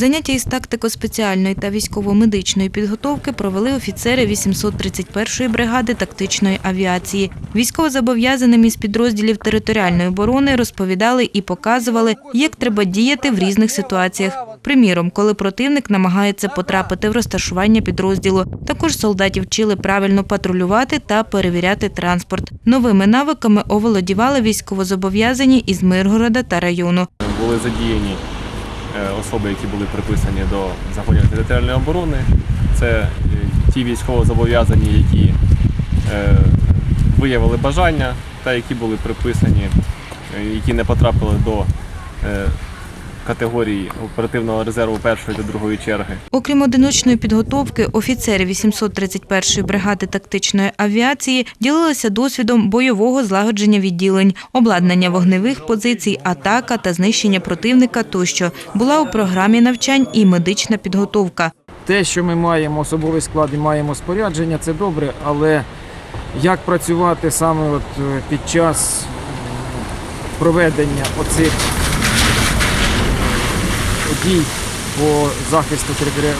Заняття із тактико-спеціальної та військово-медичної підготовки провели офіцери 831-ї бригади тактичної авіації. Військовозобов'язаним із підрозділів територіальної оборони розповідали і показували, як треба діяти в різних ситуаціях. Приміром, коли противник намагається потрапити в розташування підрозділу. Також солдатів вчили правильно патрулювати та перевіряти транспорт. Новими навиками оволодівали військовозобов'язані із Миргорода та району. були задіяні особи, які були приписані до загонів територіальної оборони. Це е, ті військовозобов'язані, які е, виявили бажання та які були приписані, е, які не потрапили до е, категорії оперативного резерву першої та другої черги. Окрім одиночної підготовки, офіцери 831-ї бригади тактичної авіації ділилися досвідом бойового злагодження відділень, обладнання вогневих позицій, атака та знищення противника тощо. Була у програмі навчань і медична підготовка. Те, що ми маємо особовий склад і маємо спорядження, це добре, але як працювати саме от е, під час проведення оцих дій по захисту,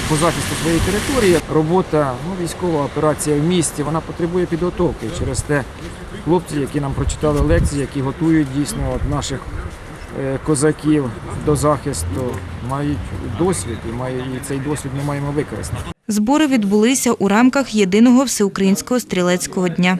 по захисту своєї території, робота, ну, військова операція в місті, вона потребує підготовки. Через те хлопці, які нам прочитали лекції, які готують дійсно от наших е, козаків до захисту, мають досвід і, має, і цей досвід ми маємо використати. Збори відбулися у рамках єдиного всеукраїнського стрілецького дня.